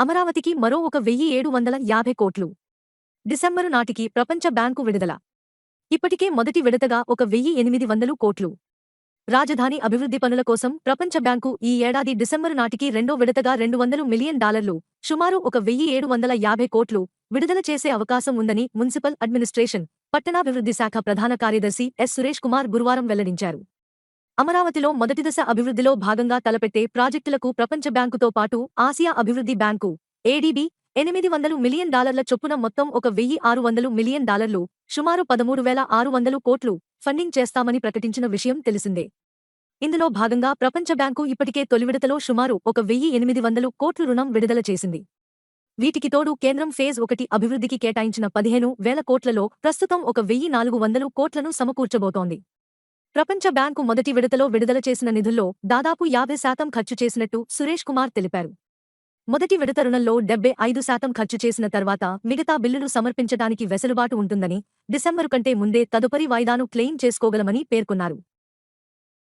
అమరావతికి మరో ఒక వెయ్యి ఏడు వందల యాభై కోట్లు. డిసెంబరు నాటికి ప్రపంచ బ్యాంకు విడుదల. ఇప్పటికే మొదటి విడతగా ఒక వెయ్యి ఎనిమిది వందలు కోట్లు. రాజధాని అభివృద్ధి పనుల కోసం ప్రపంచ బ్యాంకు ఈ ఏడాది డిసెంబరు నాటికి రెండో విడతగా రెండు వందలు మిలియన్ డాలర్లు సుమారు ఒక వెయ్యి ఏడు వందల యాభై కోట్లు విడుదల చేసే అవకాశం ఉందని మున్సిపల్ అడ్మినిస్ట్రేషన్ పట్టణాభివృద్ధి శాఖ ప్రధాన కార్యదర్శి ఎస్. సురేష్ కుమార్ గురువారం వెల్లడించారు. అమరావతిలో మొదటి దశ అభివృద్ధిలో భాగంగా తలపెట్టే ప్రాజెక్టులకు ప్రపంచ బ్యాంకుతో పాటు ఆసియా అభివృద్ధి బ్యాంకు ఏడీబీ ఎనిమిది వందలు మిలియన్ డాలర్ల చొప్పున మొత్తం ఒక వెయ్యి ఆరు వందలు మిలియన్ డాలర్లు సుమారు పదమూడు వేల ఆరు వందలు కోట్లు ఫండింగ్ చేస్తామని ప్రకటించిన విషయం తెలిసిందే. ఇందులో భాగంగా ప్రపంచ బ్యాంకు ఇప్పటికే తొలి విడతలో సుమారు ఒక వెయ్యి ఎనిమిది వందలు కోట్లు రుణం విడుదల చేసింది. వీటికి తోడు కేంద్రం ఫేజ్ ఒకటి అభివృద్ధికి కేటాయించిన పదిహేను వేల కోట్లలో ప్రస్తుతం ఒక వెయ్యి నాలుగు వందలు కోట్లను సమకూర్చబోతోంది. ప్రపంచ బ్యాంకు మొదటి విడతలో విడుదల చేసిన నిధుల్లో దాదాపు యాభై శాతం ఖర్చు చేసినట్టు సురేష్ కుమార్ తెలిపారు. మొదటి విడత రుణంలో డెబ్బై ఐదు శాతం ఖర్చు చేసిన తర్వాత మిగతా బిల్లులు సమర్పించడానికి వెసులుబాటు ఉంటుందని డిసెంబరు కంటే ముందే తదుపరి వాయిదాను క్లెయిమ్ చేసుకోగలమని పేర్కొన్నారు.